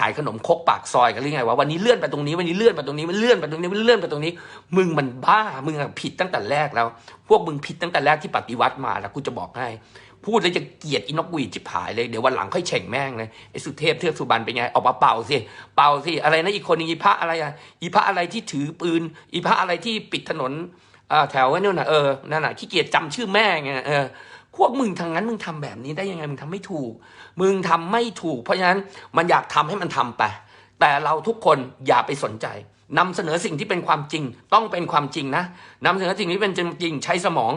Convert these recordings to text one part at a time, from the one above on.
ขายขนมคกปากซอยกันหรือไงวะวันนี้เลื่อนไปตรงนี้วันนี้เลื่อนไปตรงนี้มันเลื่อนไปตรงนี้มันเลื่อนไปตรงนี้ มึงมันบ้ามึงผิดตั้งแต่แรกแล้ว พวกมึงผิดตั้งแต่แรกที่ปฏิวัติมาแล้วกูจะบอกให้ พูดแล้วจะเกลียดอินกหวีดจิบหายเลยเดี๋ยววันหลังค่อยเฉ่งแม่งเลยไอ้สุเทพเทือกสุบรรณเป็นไงออกมาเป่าสิเป่าสิอะไรนะอีกคนนึงอีพระอะไรอะอีพระอะไรที่ถือปืน อีพระอะไรที่ปิดถนนอ่าแถวนั่นน่ะเออนั่นน่ะขี้เกียจจำชื่อแม่ไงเออ พวกมึงทางนั้นมึงทำแบบนี้ได้ยังไงมึงทำไม่ถูก มึงทำไม่ถูก เพราะฉะนั้นมันอยากทำให้มันทำไป แต่เราทุกคนอย่าไปสนใจนำเสนอสิ่งที่เป็นความจริง ต้องเป็นความจริงนะนำเสนอสิ่งที่เป็นจริงใช้สมอง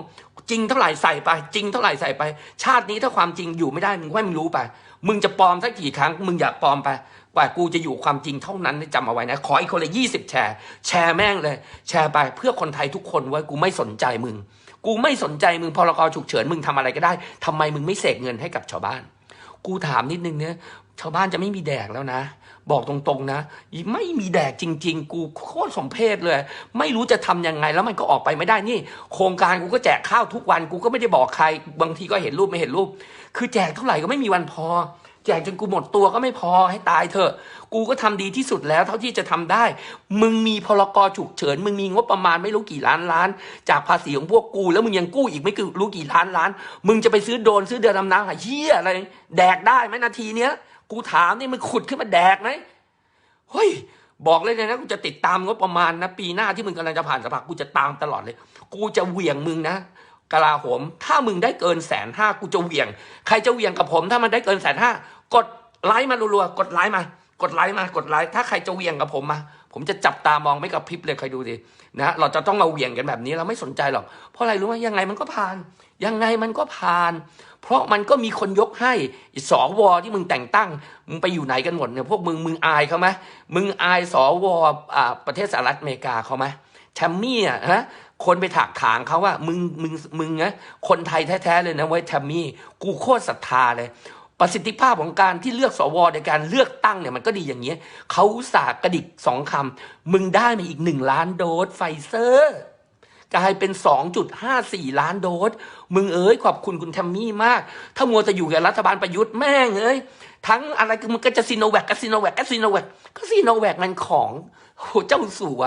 จริงเท่าไหร่ใส่ไป จริงเท่าไหร่ใส่ไป ชาตินี้ถ้าความจริงอยู่ไม่ได้มึงก็ให้มึงรู้ไป มึงจะปลอมสักกี่ครั้ง มึงอย่าปลอมไปกว่ากูจะอยู่ความจริงเท่านั้นจำเอาไว้นะ ขออีกคนละยี่สิบแชร์ แชร์แม่งเลย แชร์ไปเพื่อคนไทยทุกคนไว้กูไม่สนใจมึง กูไม่สนใจมึงพรกฉุกเฉินมึงทำอะไรก็ได้ทำไมมึงไม่เสกเงินให้กับชาวบ้าน กูถามนิดนึงเนี่ยชาวบ้านจะไม่มีแดกแล้วนะ บอกตรงๆนะ ไม่มีแดกจริง ๆ กูโคตรสมเพศเลย ไม่รู้จะทำยังไงแล้วมันก็ออกไปไม่ได้นี่ โครงการกูก็แจกข้าวทุกวัน กูก็ไม่ได้บอกใคร บางทีก็เห็นรูปไม่เห็นรูป คือแจกเท่าไหร่ก็ไม่มีวันพอ แจกจนกูหมดตัวก็ไม่พอให้ตายเถอะ กูก็ทำดีที่สุดแล้วเท่าที่จะทำได้ มึงมีพรกฉุกเฉิน มึงมีงบประมาณไม่รู้กี่ล้านล้าน จากภาษีของพวกกูแล้วมึงยังกู้อีกไม่กี่รู้กี่ล้านล้าน มึงจะไปซื้อโดนซื้อเดือนดำน้ำหาเฮียอะไร แดกได้ไหมนาทีเนี้ยกูถามนี่มึงขุดขึ้นมาแดกไหมเฮ้ยบอกเลยนะกูจะติดตามงบประมาณนะ ปีหน้าที่มึงกำลังจะผ่านสภากูจะตามตลอดเลย กูจะเหวี่ยงมึงนะกลาโหม ถ้ามึงได้เกินแสนห้ากูจะเหวี่ยง ใครจะเหวี่ยงกับผมถ้ามันได้เกินแสนห้า กดไลค์มารัวๆกดไลค์มากดไลค์มากดไลค์ถ้าใครจะเวียงกับผมมา ผมจะจับตามองไม่กระพริบเลยใครดูดินะเราจะต้องมาเวียงกันแบบนี้เราไม่สนใจหรอกเพราะอะไรรู้ไหมยังไงมันก็ผ่าน ยังไงมันก็ผ่าน เพราะมันก็มีคนยกให้ไอ้สวที่มึงแต่งตั้งมึงไปอยู่ไหนกันหมดเนี่ยพวกมึงมึงอายเขาไหมมึงอายสวอ่าประเทศสหรัฐอเมริกาเขาไหมแชมมี่อะฮะคนไปถักถางเขาว่ามึงมึงมึงนะคนไทยแท้ๆเลยนะเว้แชมมี่กูโคตรศรัทธาเลย ประสิทธิภาพของการที่เลือกสวในการเลือกตั้งเนี่ยมันก็ดีอย่างเงี้ยเขาสาห์กระดิกสองคำมึงได้มาอีกหนึ่งล้านโดสไฟเซอร์กลายเป็น 2.54 ล้านโดส มึงเอ้ยขอบคุณคุณแทมมี่มาก ถ้ามัวจะอยู่กับรัฐบาลประยุทธ์แม่งเอ้ย ทั้งอะไรคือมันก็จะซีโนแวคกับซีโนแวคกับซีโนแวคก็ซีโนแวคมันของโหเจ้าสัว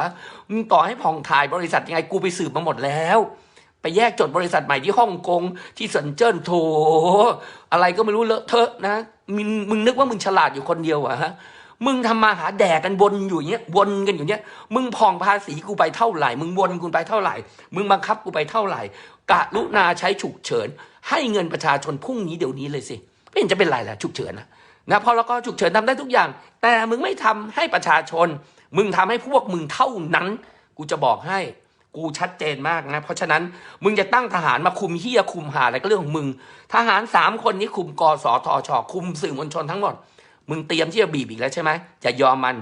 มึงต่อให้ผ่องถ่ายบริษัทยังไงกูไปสืบมาหมดแล้ว ไปแยกจดบริษัทใหม่ที่ฮ่องกงที่เซินเจิ้นโถอะไรก็ไม่รู้เลอะเทอะนะมึงมึงนึกว่ามึงฉลาดอยู่คนเดียวเหรอะฮะมึงทำมาหาแดกกันวนอยู่เนี้ยวนกันอยู่เนี้ย มึงผ่องภาษีกูไปเท่าไหร่ มึงวนกูไปเท่าไหร่ มึงบังคับกูไปเท่าไหร่กะลุนาใช้ฉุกเฉิน ให้เงินประชาชนพรุ่งนี้เดี๋ยวนี้เลยสิไม่เห็นจะเป็นไรแหละฉุกเฉินนะนะพอแล้วก็ฉุกเฉินทำได้ทุกอย่าง แต่มึงไม่ทำให้ประชาชน มึงทำให้พวกมึงเท่านั้น กูจะบอกให้ กูชัดเจนมากนะ เพราะฉะนั้นมึงจะตั้งทหารมาคุมเฮียคุมหาอะไรก็เรื่องของมึง ทหารสามคนนี้คุมกสทช คุมสื่อมวลชนทั้งหมด มึงเตรียมที่จะบีบอีกแล้วใช่ไหมอย่ายอมมัน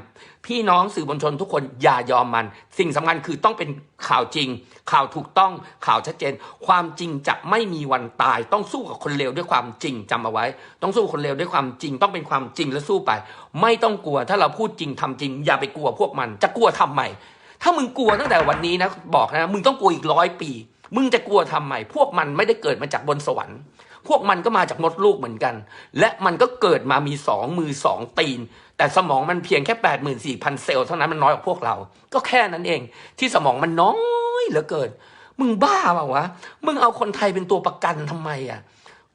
พี่น้องสื่อมวลชนทุกคนอย่ายอมมัน สิ่งสำคัญคือต้องเป็นข่าวจริง ข่าวถูกต้องข่าวชัดเจน ความจริงจะไม่มีวันตาย ต้องสู้กับคนเลวด้วยความจริงจำเอาไว้ ต้องสู้คนเลวด้วยความจริง ต้องเป็นความจริงและสู้ไป ไม่ต้องกลัวถ้าเราพูดจริงทำจริง อย่าไปกลัวพวกมัน จะกลัวทำไม ถ้ามึงกลัวตั้งแต่วันนี้นะบอกนะ มึงต้องกลัวอีกร้อยปี มึงจะกลัวทำไมพวกมันไม่ได้เกิดมาจากบนสวรรค์ พวกมันก็มาจากมดลูกเหมือนกัน และมันก็เกิดมามีสองมือสองตีน แต่สมองมันเพียงแค่แปดหมื่นสี่พันเซลล์เท่านั้นมันน้อยกว่าพวกเรา ก็แค่นั้นเอง ที่สมองมันน้อยเหลือเกิน มึงบ้าเปล่าวะ มึงเอาคนไทยเป็นตัวประกันทำไมอะ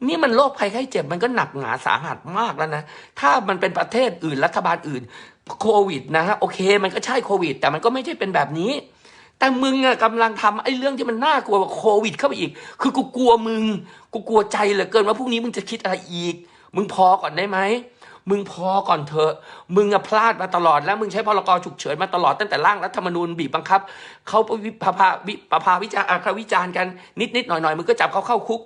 นี่มันโรคภัยไข้เจ็บมันก็หนักหนาสาหัสมากแล้วนะ ถ้ามันเป็นประเทศอื่นรัฐบาลอื่น โควิดนะฮะโอเค มันก็ใช่โควิด แต่มันก็ไม่ใช่เป็นแบบนี้ แต่มึงอะกำลังทำไอ้เรื่องที่มันน่ากลัวกว่าโควิด เข้าไปอีก คือกูกลัวมึง กูกลัวใจเหลือเกินว่าพรุ่งนี้มึงจะคิดอะไรอีก มึงพอก่อนได้ไหมมึงพอก่อนเถอะ มึงอะพลาดมาตลอดแล้ว มึงใช้พรกฉุกเฉินมาตลอดตั้งแต่ร่างรัฐธรรมนูญบีบบังคับเขาไปวิพาพาวิปภาวิจารณ์วิจารณ์กันนิดนิดหน่อยหน่อยมึงก็จับเขาเข้าคุก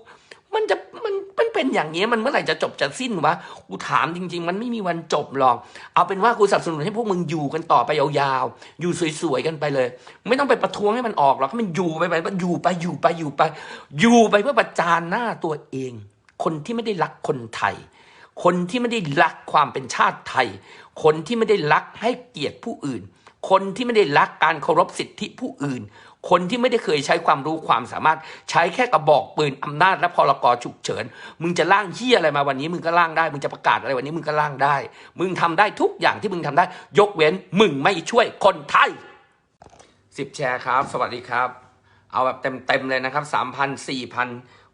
เป็นอย่างนี้มันเมื่อไหร่จะจบจะสิ้นวะกูถามจริง ๆ มันไม่มีวันจบหรอก เอาเป็นว่ากูสนับสนุนให้พวกมึงอยู่กันต่อไปยาวๆอยู่สวยๆกันไปเลย ไม่ต้องไปประท้วงให้มันออกหรอกให้มันอยู่ไปไปอยู่ไปอยู่ไปอยู่ไป อยู่ไปเพื่อประจานหน้าตัวเอง คนที่ไม่ได้รักคนไทย คนที่ไม่ได้รักความเป็นชาติไทย คนที่ไม่ได้รักให้เกียรติผู้อื่น คนที่ไม่ได้รักการเคารพสิทธิผู้อื่น คนที่ไม่ได้เคยใช้ความรู้ความสามารถใช้แค่กระบอกปืนอำนาจและพรกฉุกเฉิน มึงจะร่างเฮียอะไรมาวันนี้ มึงก็ร่างได้ มึงจะประกาศอะไรวันนี้มึงก็ร่างได้ มึงทำได้ทุกอย่างที่มึงทำได้ ยกเว้นมึงไม่ช่วยคนไทยสิบแชร์ครับ สวัสดีครับ เอาแบบเต็มๆเลยนะครับสามพันสี่พัน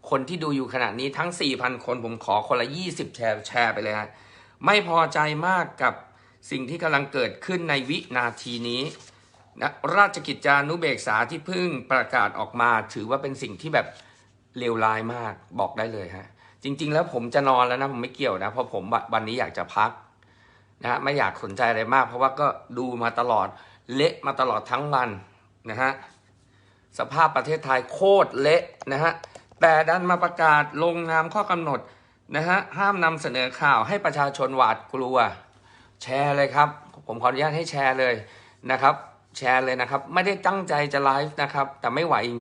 คนที่ดูอยู่ขณะนี้ทั้งสี่พันคนผมขอคนละยี่สิบแชร์แชร์ไปเลยฮะไม่พอใจมากกับสิ่งที่กำลังเกิดขึ้นในวินาทีนี้ นะราชกิจจานุเบกษาที่เพิ่งประกาศออกมาถือว่าเป็นสิ่งที่แบบเลวร้ายมากบอกได้เลยฮะจริง ๆ แล้วผมจะนอนแล้วนะผมไม่เกี่ยวนะเพราะผมวันนี้อยากจะพักนะฮะไม่อยากสนใจอะไรมาก เพราะว่าก็ดูมาตลอดเละมาตลอดทั้งวันนะฮะสภาพประเทศไทยโคตรเละนะฮะแต่ดันมาประกาศลงนามข้อกำหนดนะฮะห้ามนำเสนอข่าวให้ประชาชนหวาดกลัว แชร์เลยครับ ผมขออนุญาตให้แชร์เลยนะครับ แชร์เลยนะครับ ไม่ได้ตั้งใจจะไลฟ์นะครับ แต่ไม่ไหวจ